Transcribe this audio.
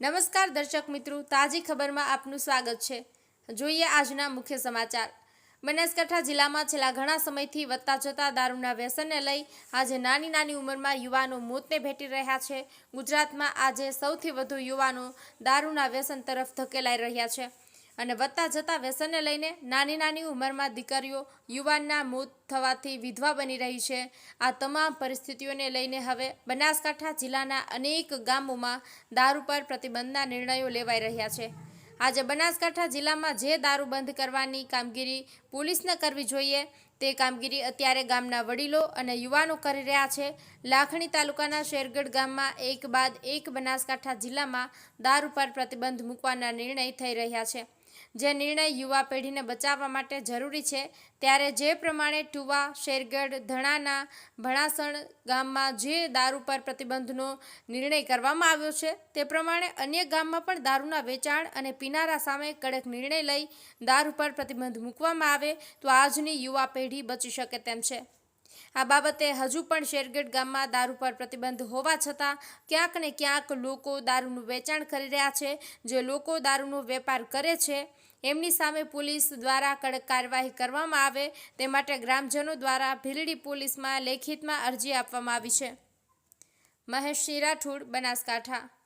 નમસ્કાર દર્શક મિત્રો, તાજી ખબરમાં આપનું સ્વાગત છે. જોઈએ આજના મુખ્ય સમાચાર. બનાસકાંઠા જિલ્લામાં છેલ્લા ઘણા સમયથી વધતા જતા દારૂના વ્યસનને લઈ આજે નાની નાની ઉંમરમાં યુવાનો મોતને ભેટી રહ્યા છે. ગુજરાતમાં આજે સૌથી વધુ યુવાનો દારૂના વ્યસન તરફ ધકેલાઈ રહ્યા છે. અને વધતા જતા વ્યસનને લઈને નાની નાની ઉંમરમાં દીકરીઓ યુવાનના મોત થવાથી વિધવા બની રહી છે. આ તમામ પરિસ્થિતિઓને લઈને હવે બનાસકાંઠા જિલ્લાના અનેક ગામોમાં દારૂ પર પ્રતિબંધના નિર્ણયો લેવાઈ રહ્યા છે. આજે બનાસકાંઠા જિલ્લામાં જે દારૂ બંધ કરવાની કામગીરી પોલીસને કરવી જોઈએ, તે કામગીરી અત્યારે ગામના વડીલો અને યુવાનો કરી રહ્યા છે. લાખણી તાલુકાના શેરગઢ ગામમાં એક બાદ એક બનાસકાંઠા જિલ્લામાં દારૂ પર પ્રતિબંધ મૂકવાના નિર્ણય થઈ રહ્યા છે. જે નિર્ણય યુવા પેઢીને બચાવવા માટે જરૂરી છે, ત્યારે જે પ્રમાણે ટુવા, શેરગઢ, ધણાના, ભણાસણ ગામમાં જે દારૂ પર પ્રતિબંધનો નિર્ણય કરવામાં આવ્યો છે, તે પ્રમાણે અન્ય ગામમાં પણ દારૂના વેચાણ અને પીનારા સામે કડક નિર્ણય લઈ દારૂ પર પ્રતિબંધ મૂકવામાં આવે, તો આજની યુવા પેઢી બચી શકે તેમ છે. આ બાબતે હજુ પણ શેરગેટ ગામમાં દારૂ પર પ્રતિબંધ હોવા છતાં ક્યાંક ને ક્યાંક લોકો દારૂનું વેચાણ કરી રહ્યા છે. જે લોકો દારૂનો વેપાર કરે છે, એમની સામે પોલીસ દ્વારા કડક કાર્યવાહી કરવામાં આવે તે માટે ગ્રામજનો દ્વારા ભીલડી પોલીસમાં લેખિતમાં અરજી આપવામાં આવી છે. મહેશ રાઠોડ બનાસકાંઠા.